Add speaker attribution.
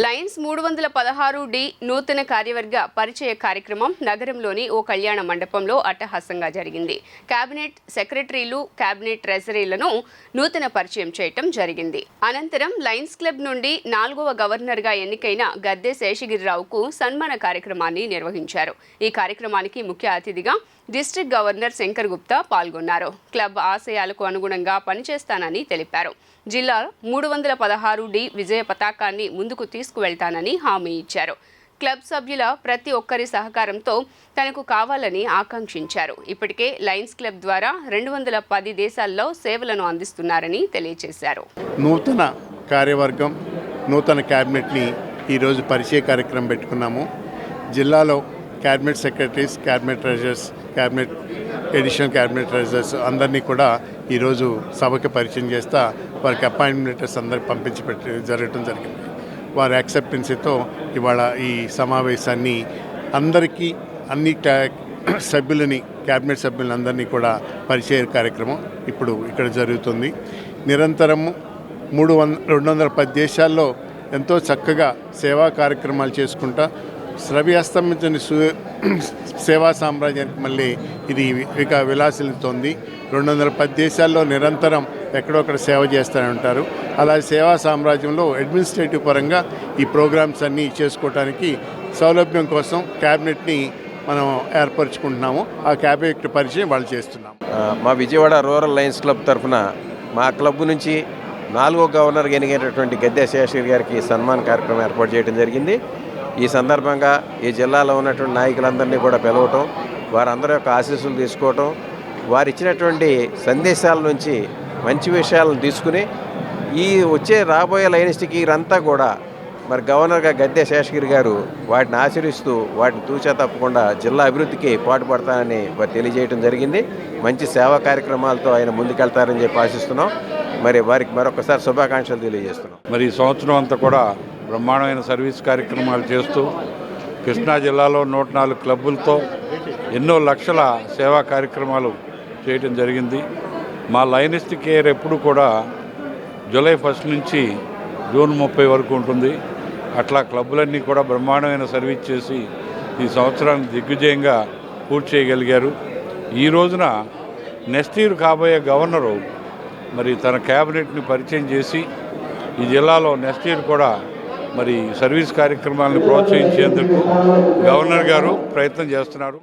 Speaker 1: Lions మూడు వందల పదహారు డి నూతన కార్యవర్గ పరిచయ కార్యక్రమం నగరంలోని ఓ కళ్యాణ మండపంలో అట్టహాసంగా జరిగింది. కేబినెట్ సెక్రటరీలు కేబినెట్ ట్రెజరీలను నూతన పరిచయం చేయటం జరిగింది. అనంతరం లయన్స్ క్లబ్ నుండి నాలుగవ గవర్నర్గా ఎన్నికైన గద్దె శేషగిరిరావుకు సన్మాన కార్యక్రమాన్ని నిర్వహించారు. ఈ కార్యక్రమానికి ముఖ్య అతిథిగా డిస్ట్రిక్ట్ గవర్నర్ శంకర్ గుప్తా పాల్గొన్నారు. క్లబ్ ఆశయాలకు అనుగుణంగా పనిచేస్తానని తెలిపారు. జిల్లా మూడు వందల పదహారు డి విజయ పతాకాన్ని ముందుకు తీసుకువెళ్తానని హామీ ఇచ్చారు. క్లబ్ సభ్యుల ప్రతి ఒక్కరి సహకారంతో తనకు కావాలని ఆకాంక్షించారు. ఇప్పటికే లయన్స్ క్లబ్ ద్వారా రెండు వందల పది దేశాల్లో సేవలను అందిస్తున్నారని తెలియజేశారు
Speaker 2: నూతన కార్యవర్గం నూతన క్యాబినెట్ని ఈరోజు పరిచయ కార్యక్రమం పెట్టుకున్నాము. జిల్లాలో cabinet secretaries cabinet treasurers cabinet additional cabinet raisers అందరినీ కూడా ఈరోజు సభకి పరిచయం చేస్తా వారికి అపాయింట్మెంట్ అందరికి పంపించి పెట్టి జరగటం జరిగింది. వారి యాక్సెప్టెన్సీతో ఇవాళ ఈ సమావేశాన్ని అందరికీ అన్ని సభ్యులని క్యాబినెట్ సభ్యులందరినీ కూడా పరిచయ కార్యక్రమం ఇప్పుడు ఇక్కడ జరుగుతుంది. నిరంతరము మూడు వంద రెండు వందల పది దేశాల్లో ఎంతో చక్కగా సేవా కార్యక్రమాలు చేసుకుంటా శ్రవి సు సేవా సామ్రాజ్యానికి మళ్ళీ ఇది ఇక విలాసిల్లుతోంది. రెండు వందల పది దేశాల్లో నిరంతరం ఎక్కడొక్కడ సేవ చేస్తూనే ఉంటారు. అలాగే సేవా సామ్రాజ్యంలో అడ్మినిస్ట్రేటివ్ పరంగా ఈ ప్రోగ్రామ్స్ అన్నీ చేసుకోవడానికి సౌలభ్యం కోసం క్యాబినెట్ని మనం ఏర్పరచుకుంటున్నాము. ఆ క్యాబినెట్ పరిచయం వాళ్ళు చేస్తున్నాం
Speaker 3: మా విజయవాడ రూరల్ లయన్స్ క్లబ్ తరఫున మా క్లబ్ నుంచి నాలుగో గవర్నర్ ఎన్నికైనటువంటి గద్దె శేషగిరి గారికి సన్మాన్ కార్యక్రమం ఏర్పాటు చేయడం జరిగింది. ఈ సందర్భంగా ఈ జిల్లాలో ఉన్నటువంటి నాయకులందరినీ కూడా పిలవటం వారందరి యొక్క ఆశీస్సులు తీసుకోవటం వారు ఇచ్చినటువంటి సందేశాల నుంచి మంచి విషయాలను తీసుకుని ఈ వచ్చే రాబోయే లైనిస్ట్కి వీరంతా కూడా మరి గవర్నర్గా గద్దె శేషగిరి గారు వాటిని ఆచరిస్తూ వాటిని తూచా తప్పకుండా జిల్లా అభివృద్ధికి పాటుపడతానని వారు తెలియజేయడం జరిగింది. మంచి సేవా కార్యక్రమాలతో ఆయన ముందుకెళ్తారని చెప్పి ఆశిస్తున్నాం. మరి వారికి మరొకసారి శుభాకాంక్షలు తెలియజేస్తున్నాం.
Speaker 4: మరి ఈ సంవత్సరం అంతా కూడా బ్రహ్మాండమైన సర్వీస్ కార్యక్రమాలు చేస్తూ కృష్ణా జిల్లాలో నూట నాలుగు క్లబ్బులతో ఎన్నో లక్షల సేవా కార్యక్రమాలు చేయడం జరిగింది. మా లైనిస్ట్ కేర్ ఎప్పుడు కూడా జూలై ఫస్ట్ నుంచి జూన్ ముప్పై వరకు ఉంటుంది. అట్లా క్లబ్బులన్నీ కూడా బ్రహ్మాండమైన సర్వీస్ చేసి ఈ సంవత్సరాన్ని దిగ్విజయంగా పూర్తి చేయగలిగారు. ఈ రోజున నెక్స్ట్ ఇయర్ కాబోయే గవర్నరు మరి తన క్యాబినెట్ని పరిచయం చేసి ఈ జిల్లాలో నెక్స్ట్ ఇయర్ కూడా మరి సర్వీస్ కార్యక్రమాలను ప్రోత్సహించేందుకు గవర్నర్ గారు ప్రయత్నం చేస్తున్నారు.